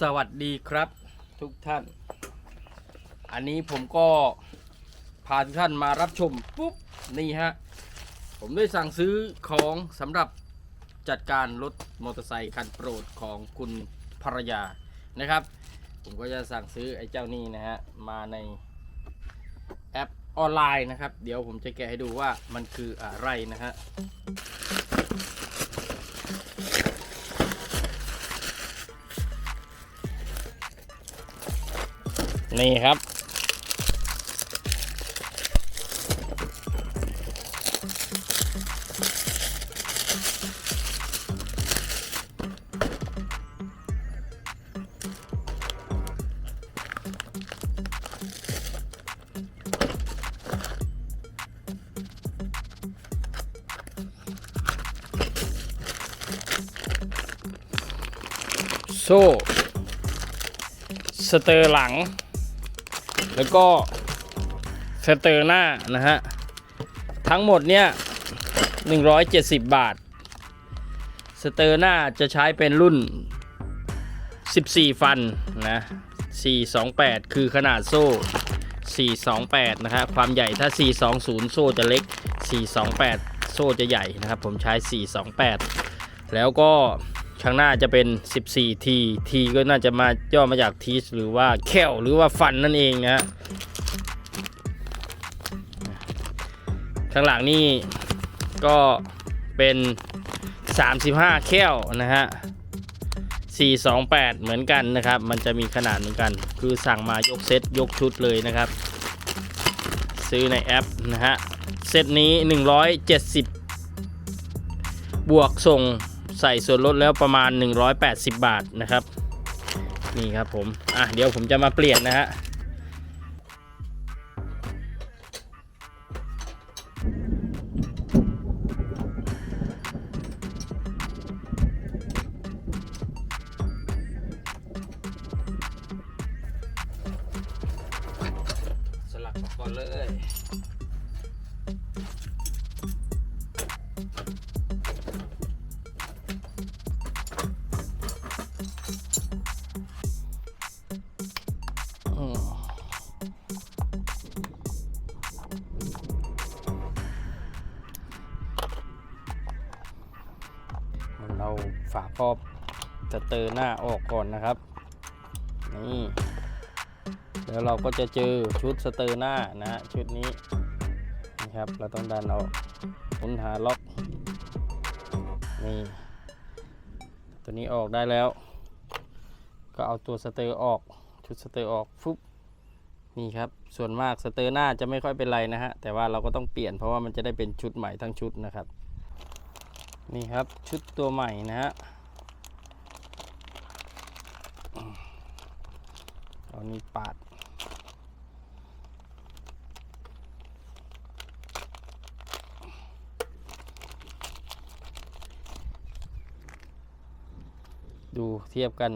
สวัสดีครับทุกท่าน อันนี้ผมก็พาทุกท่านมารับชมปุ๊บนี่ฮะ ผมได้สั่งซื้อของสำหรับจัดการรถมอเตอร์ไซค์คันโปรดของคุณภรรยานะครับ ผมก็จะสั่งซื้อไอ้เจ้านี่นะฮะ มาในแอปออนไลน์นะครับ เดี๋ยวผมจะแกะให้ดูว่ามันคืออะไรนะฮะ นี่ครับ โซ่ สเตอร์หลัง แล้วก็สเตอร์หน้านะฮะ ทั้งหมดเนี่ย 170 บาท สเตอร์หน้าจะใช้เป็นรุ่น 14 ฟันนะ 428 คือขนาดโซ่ 428 นะฮะ ความใหญ่ถ้า 420 โซ่จะเล็ก 428 โซ่จะใหญ่นะครับ ผมใช้ 428 แล้วก็ ข้างหน้าจะเป็น 14 T T ก็น่าจะมาย่อมาจากทีสหรือว่าแควหรือว่าฟันนั่นเองนะฮะข้างหลังนี่ก็เป็น 35 แควนะฮะ 428 เหมือนกันนะครับ มันจะมีขนาดเหมือนกัน คือสั่งมายกเซตยกชุดเลยนะครับ ซื้อในแอปนะฮะ เซตนี้ 170 บวกส่ง ใส่ส่วนลดแล้วประมาณ 180 บาทนะครับ นี่ครับผม อะเดี๋ยวผมจะมาเปลี่ยนนะฮะสลักก่อนเลย ฝาครอบจะเตอร์หน้าออกก่อนนะครับ นี่แล้วเราก็จะเจอชุดสเตอร์หน้านะชุดนี้นะครับ เราต้องดันเอาหมุนหาล็อกนี่ตัวนี้ออกได้แล้ว ก็เอาตัวสเตอร์ออกชุดสเตอร์ออกฟุบนี่ครับส่วนมากสเตอร์หน้าจะไม่ค่อยเป็นไรนะฮะแต่ว่าเราก็ต้องเปลี่ยนเพราะว่ามันจะได้เป็นชุดใหม่ทั้งชุดนะครับ นี่ครับชุดตัวใหม่นะฮะเอานี้ปาด ดูเทียบกัน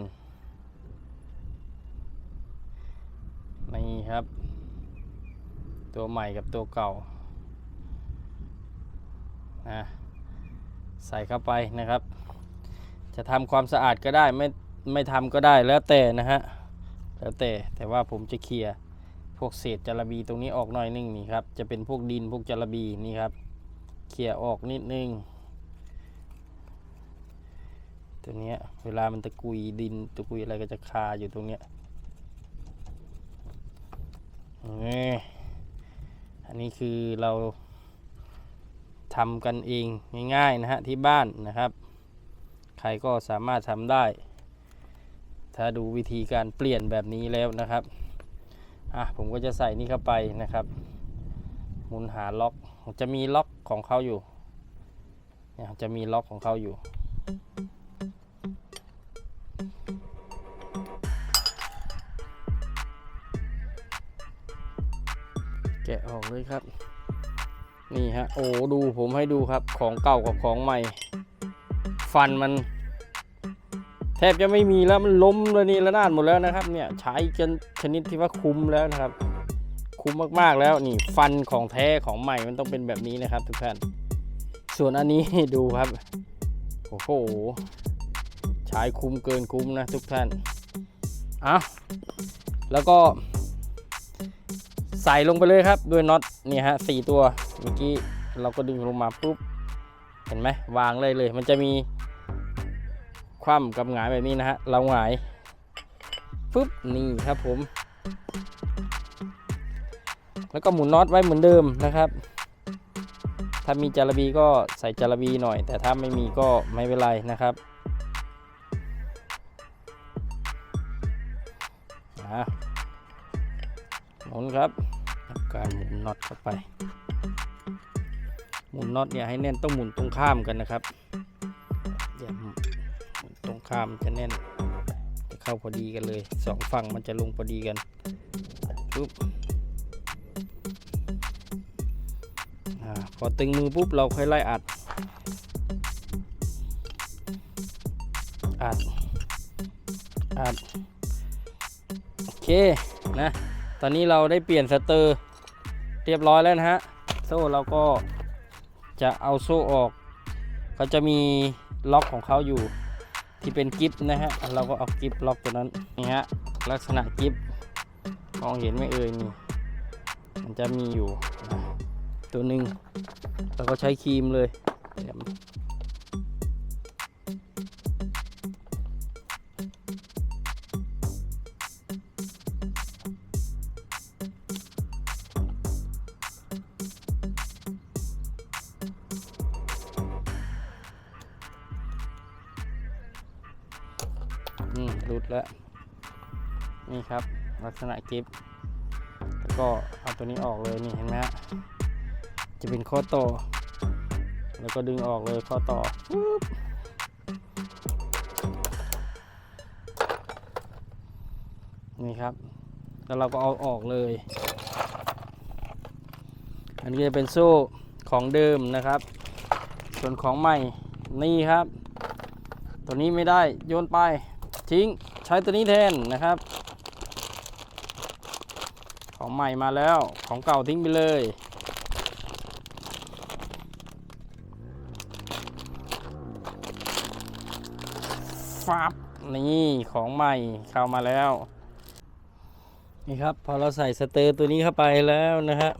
นี่ครับ ตัวใหม่กับตัวเก่านะ ใส่เข้าไปนะครับ จะทำความสะอาดก็ได้ไม่ไม่ทำก็ได้แล้วแต่นะฮะแล้วแต่แต่ว่าผมจะเคลียร์พวกเศษจาระบีตรงนี้ออกหน่อยนึงนี่ครับจะเป็นพวกดินพวกจาระบีนี่ครับเคลียร์ออกนิดนึงตัวนี้เวลามันตะกุยดินตะกุยอะไรก็จะคาอยู่ตรงเนี้ยนี่อันนี้คือเรา ทำกันเองง่ายๆนะฮะที่บ้านนะครับ ใครก็สามารถทำได้ ถ้าดูวิธีการเปลี่ยนแบบนี้แล้วนะครับอะผมก็จะใส่นี่เข้าไปนะครับหมุนหาล็อกจะมีล็อกของเขาอยู่เนี่ยจะมีล็อกของเขาอยู่แกะออกเลยครับ นี่ฮะโอ้ดูผมให้ดูครับของเก่ากับของใหม่ ฟันมัน แทบจะไม่มีแล้วมันล้มระนีระนาดหมดแล้วนะครับ เนี่ยใช้จนชนิดที่ว่าคุ้มแล้วนะครับ คุ้มมากๆแล้วนี่ฟันของแท้ของใหม่มันต้องเป็นแบบนี้นะครับ ทุกท่านส่วนอันนี้ดูครับโอ้โหใช้คุ้มเกินคุ้มนะทุกท่านอะแล้วก็ใส่ลงไปเลยครับด้วยน็อตนี่ฮะสี่ตัว เมื่อกี้เราก็ดึงลงมาปุ๊บ เห็นไหมวางเลยเลย มันจะมีคว่ำกับหงายแบบนี้นะฮะ เราหงายปุ๊บนี่ครับผม แล้วก็หมุนน็อตไว้เหมือนเดิมนะครับ ถ้ามีจารบีก็ใส่จารบีหน่อย แต่ถ้าไม่มีก็ไม่เป็นไรนะครับอะหมุนครับทำการหมุนน็อตเข้าไป หมุนน็อตเนี่ยให้แน่นต้องหมุนตรงข้ามกันนะครับอย่าหมุนตรงข้ามจะแน่นจะเข้าพอดีกันเลยสองฝั่งมันจะลงพอดีกันปุ๊บอพอตึงมือปุ๊บเราค่อยไล่อัด อัด อัด โอเคนะ ตอนนี้เราได้เปลี่ยนสเตอร์เรียบร้อยแล้วนะฮะ โซ่เราก็ จะเอาโซ่ออกเขาจะมีล็อกของเขาอยู่ที่เป็นกิฟนะฮะ เราก็เอากิฟล็อกตัวนั้นนี่ฮะลักษณะกิฟมองเห็นไม่เอ่ยนี่มันจะมีอยู่ตัวหนึ่งเราก็ใช้ครีมเลย แล้วนี่ครับลักษณะกิฟแล้วก็เอาตัวนี้ออกเลยนี่เห็นไหมฮะจะเป็นข้อต่อ แล้วก็ดึงออกเลยข้อต่อปึ๊บนี่ครับ แล้วเราก็เอาออกเลย อันนี้จะเป็นโซ่ของเดิมนะครับ ส่วนของใหม่นี่ครับ ตัวนี้ไม่ได้โยนไปทิ้ง ใช้ตัวนี้แทนนะครับ ของใหม่มาแล้วของเก่าทิ้งไปเลยฟับนี่ของใหม่เข้ามาแล้วนี่ครับพอเราใส่สเตอร์ตัวนี้เข้าไปแล้วนะฮะ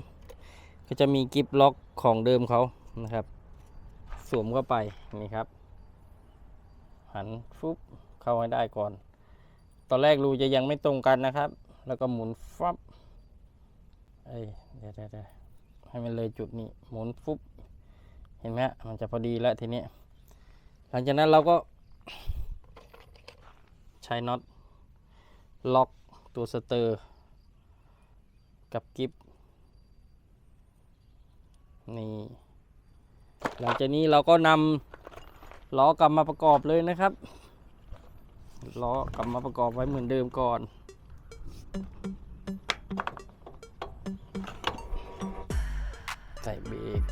ก็จะมีกิฟล็อกของเดิมเขานะครับ สวมเข้าไปนี่ครับ หันฟุบเข้าให้ได้ก่อน ตอนแรกรูจะยังไม่ตรงกันนะครับ แล้วก็หมุนฟับเอ้ยเดี๋ยวเดี๋ยวให้มันเลยจุดนี้หมุนฟุบเห็นไหมมันจะพอดีแล้วทีนี้ หลังจากนั้นเราก็ใช้น็อตล็อกตัวสเตอร์กับกิฟนี่หลังจากนี้เราก็นำล้อกลับมาประกอบเลยนะครับ ล้อกลับมาประกอบไว้เหมือนเดิมก่อน ใส่เบรก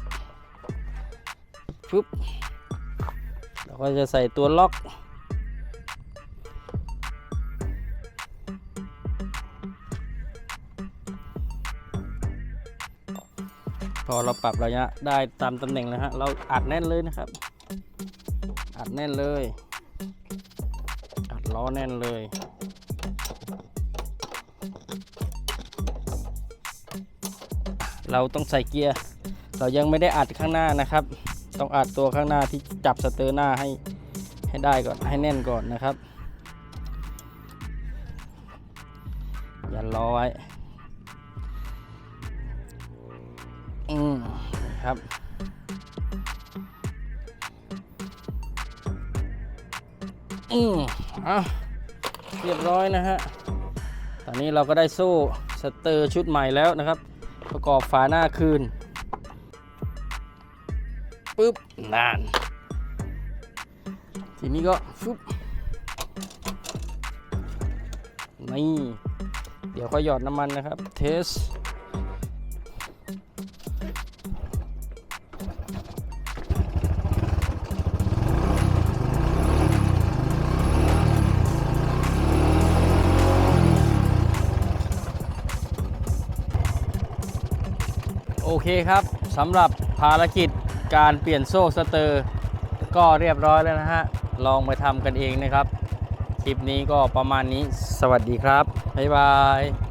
ปึ๊บเราก็จะใส่ตัวล็อก พอเราปรับระยะได้ตามตำแหน่งแล้วฮะ เราอัดแน่นเลยนะครับ อัดแน่นเลย ล้อแน่นเลย เราต้องใส่เกียร์เรายังไม่ได้อัดข้างหน้านะครับ ต้องอัดตัวข้างหน้าที่จับสเตอร์หน้าให้ให้ได้ก่อนให้แน่นก่อนนะครับ อย่าล้อไว้อืมครับ อืมอะเรียบร้อยนะฮะ ตอนนี้เราก็ได้โซ่สเตอร์ชุดใหม่แล้วนะครับ ประกอบฝาหน้าคืนปึ๊บนาน ทีนี้ก็ฟึบนี่ เดี๋ยวค่อยหยอดน้ำมันนะครับ เทส โอเคครับสำหรับภารกิจการเปลี่ยนโซ่สเตอร์ ก็เรียบร้อยแล้วนะฮะ ลองไปทำกันเองนะครับ คลิปนี้ก็ประมาณนี้ สวัสดีครับ บ๊ายบาย